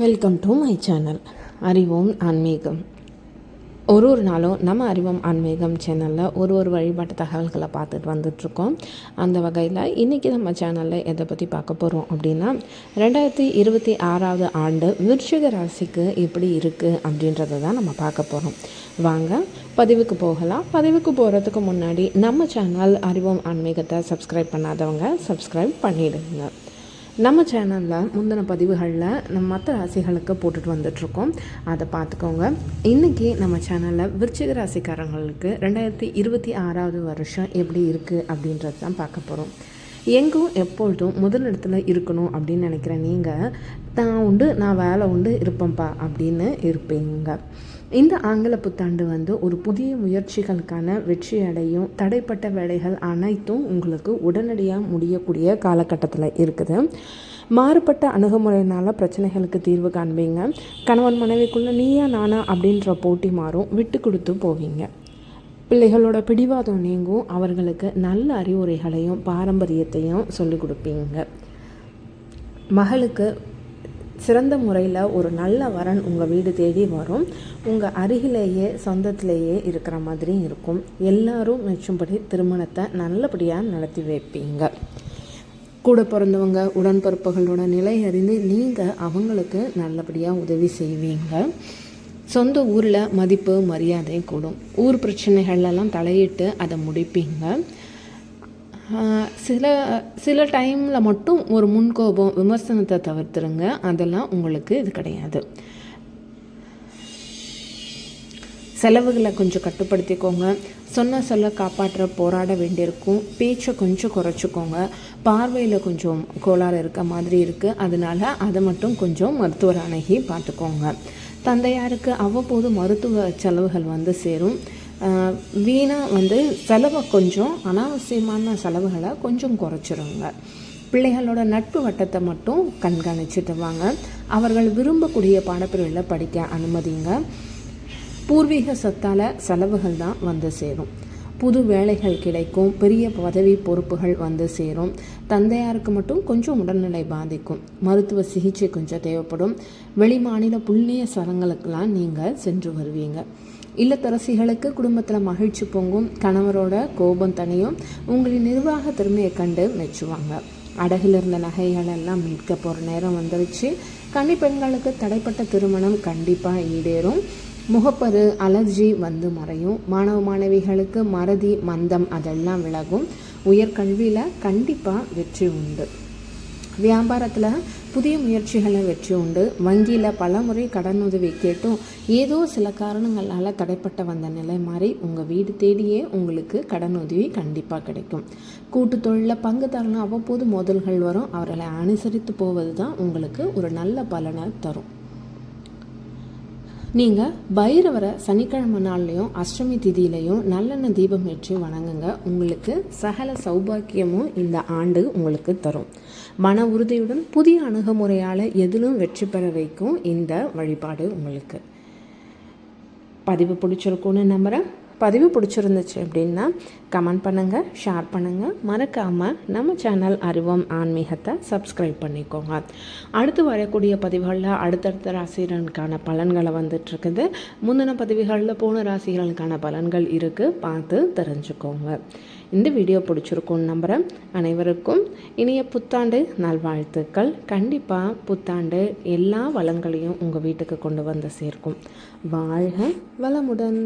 Welcome to my channel அறிவோம் ஆன்மீகம். ஒரு ஒரு நாளும் நம்ம அறிவோம் ஆன்மீகம் சேனலில் ஒரு ஒரு வழிபாட்டு தகவல்களை பார்த்துட்டு வந்துட்ருக்கோம் அந்த வகையில் இன்றைக்கி நம்ம சேனலில் எதை பற்றி பார்க்க போகிறோம் அப்படின்னா ரெண்டாயிரத்தி இருபத்தி ஆறாவது ஆண்டு விருஷிக ராசிக்கு எப்படி இருக்குது அப்படின்றத தான் நம்ம பார்க்க போகிறோம் வாங்க பதிவுக்கு போகலாம். பதிவுக்கு போகிறதுக்கு முன்னாடி நம்ம சேனல் அறிவோம் ஆன்மீகத்தை சப்ஸ்கிரைப் பண்ணாதவங்க சப்ஸ்கிரைப் பண்ணிவிடுங்க நம்ம சேனலில் முந்தின பதிவுகளில் நம்ம மற்ற ராசிகளுக்கு போட்டுட்டு வந்துட்ருக்கோம் அதை பார்த்துக்கோங்க இன்றைக்கி நம்ம சேனலில் விருச்சிக ராசிக்காரங்களுக்கு ரெண்டாயிரத்தி இருபத்தி ஆறாவது வருஷம் எப்படி இருக்குது அப்படின்றது தான் பார்க்க போகிறோம் எங்கும் எப்பொழுதும் முதலிடத்தில் இருக்கணும் அப்படின்னு நினைக்கிற நீங்கள் தான் உண்டு நான் வேலை உண்டு இருப்பேன்ப்பா அப்படின்னு இருப்பீங்க. இந்த ஆங்கில புத்தாண்டு வந்து ஒரு புதிய முயற்சிகளுக்கான வெற்றி அடையும் தடைப்பட்ட வேலைகள் அனைத்தும் உங்களுக்கு உடனடியாக முடியக்கூடிய காலகட்டத்தில் இருக்குது. மாறுபட்ட அணுகுமுறையினால் பிரச்சனைகளுக்கு தீர்வு காண்பீங்க. கணவன் மனைவிக்குள்ளே நீயா நானா அப்படின்ற போட்டி மாறும். விட்டு கொடுத்து போவீங்க. பிள்ளைகளோட பிடிவாதம் நீங்கும். அவர்களுக்கு நல்ல அறிவுரைகளையும் பாரம்பரியத்தையும் சொல்லிக் கொடுப்பீங்க. மகளுக்கு சிறந்த முறையில் ஒரு நல்ல வரன் உங்கள் வீடு தேடி வரும். உங்கள் அருகிலேயே சொந்தத்திலேயே இருக்கிற மாதிரி இருக்கும். எல்லாரும் மெச்சும்படி திருமணத்தை நல்லபடியாக நடத்தி வைப்பீங்க. கூட பிறந்தவங்க உடன்பிறப்புகளோட நிலை அறிந்து நீங்கள் அவங்களுக்கு நல்லபடியாக உதவி செய்வீங்க. சொந்த ஊரில் மதிப்பு மரியாதையும் கூடும். ஊர் பிரச்சனைகள்லாம் தலையிட்டு அதை முடிப்பீங்க. சில சில டைமில் மட்டும் ஒரு முன்கோபம் விமர்சனத்தை தவிர்த்துருங்க. அதெல்லாம் உங்களுக்கு இது கிடையாது. செலவுகளை கொஞ்சம் கட்டுப்படுத்திக்கோங்க. சொன்ன சொல்ல காப்பாற்ற போராட வேண்டியிருக்கும். பேச்சை கொஞ்சம் குறைச்சிக்கோங்க. பார்வையில் கொஞ்சம் கோளாறு இருக்க மாதிரி இருக்குது அதனால் அதை மட்டும் கொஞ்சம் மருத்துவர் அணுகி பார்த்துக்கோங்க. தந்தையாருக்கு அவ்வப்போது மருத்துவ செலவுகள் வந்து சேரும். வீணாக வந்து செலவை கொஞ்சம் அனாவசியமான செலவுகளை கொஞ்சம் குறைச்சிருங்க. பிள்ளைகளோட நட்பு வட்டத்தை மட்டும் கண்காணிச்சுட்டு வாங்க. அவர்கள் விரும்பக்கூடிய பாடப்பிரிவில் படிக்க அனுமதிங்க. பூர்வீக சொத்தால் செலவுகள் தான் வந்து சேரும். புது வேலைகள் கிடைக்கும் பெரிய பதவி பொறுப்புகள் வந்து சேரும். தந்தையாருக்கு மட்டும் கொஞ்சம் உடல்நிலை பாதிக்கும். மருத்துவ சிகிச்சை கொஞ்சம் தேவைப்படும். வெளி மாநில புண்ணிய சரங்களுக்கெல்லாம் நீங்கள் சென்று வருவீங்க. இல்லத்தரசிகளுக்கு குடும்பத்தில் மகிழ்ச்சி பொங்கும். கணவரோட கோபம் தனியும் உங்களின் நிர்வாக திறமையை கண்டு மெச்சுவாங்க. அடகில் இருந்த நகைகள் எல்லாம் மீட்க போகிற நேரம் வந்துருச்சு. கன்னி பெண்களுக்கு தடைப்பட்ட திருமணம் கண்டிப்பாக ஈடேறும். முகப்பரு அலர்ஜி வந்து மறையும். மாணவ மாணவிகளுக்கு மறதி மந்தம் அதெல்லாம் விலகும். உயர்கல்வியில் கண்டிப்பாக வெற்றி உண்டு. வியாபாரத்தில் புதிய முயற்சிகளை வெற்றி உண்டு. வங்கியில் பல முறை கடன் உதவி கேட்டும். ஏதோ சில காரணங்களால் தடைப்பட்ட வந்த நிலை மாறி உங்கள் வீடு தேடியே உங்களுக்கு கடன் உதவி கண்டிப்பாக கிடைக்கும். கூட்டு தொழிலில் பங்கு தரணும். அவ்வப்போது மோதல்கள் வரும். அவர்களை அனுசரித்து போவது தான் உங்களுக்கு ஒரு நல்ல பலனை தரும். நீங்கள் பைரவரை சனிக்கிழமை நாள்லையும் அஷ்டமி திதியிலையும் நல்லெண்ணெய் தீபம் ஏற்றி வணங்குங்க. உங்களுக்கு சகல சௌபாக்கியமும் இந்த ஆண்டு உங்களுக்கு தரும். மன உறுதியுடன் புதிய அணுகுமுறையால் எதிலும் வெற்றி பெற வைக்கும் இந்த வழிபாடு உங்களுக்கு. பதிவு பிடிச்சிருக்கும்னு நம்புகிறேன் பதிவு பிடிச்சிருந்துச்சு அப்படின்னா கமெண்ட் பண்ணுங்கள் ஷேர் பண்ணுங்கள் மறக்காமல் நம்ம சேனல் அறிவோம் ஆன்மீகத்தை சப்ஸ்கிரைப் பண்ணிக்கோங்க. அடுத்து வரக்கூடிய பதிவுகளில் அடுத்தடுத்த ராசிகளுக்கான பலன்களை வந்துட்டுருக்குது. முந்தின பதிவுகளில் போன ராசிகளுக்கான பலன்கள் இருக்குது பார்த்து தெரிஞ்சுக்கோங்க. இந்த வீடியோ பிடிச்சிருக்கும்னு நம்புகிறேன் அனைவருக்கும் இனிய புத்தாண்டு நல்வாழ்த்துக்கள். கண்டிப்பாக புத்தாண்டு எல்லா வளங்களையும் உங்கள் வீட்டுக்கு கொண்டு வந்து சேர்க்கும். வாழ்க வளமுடன்.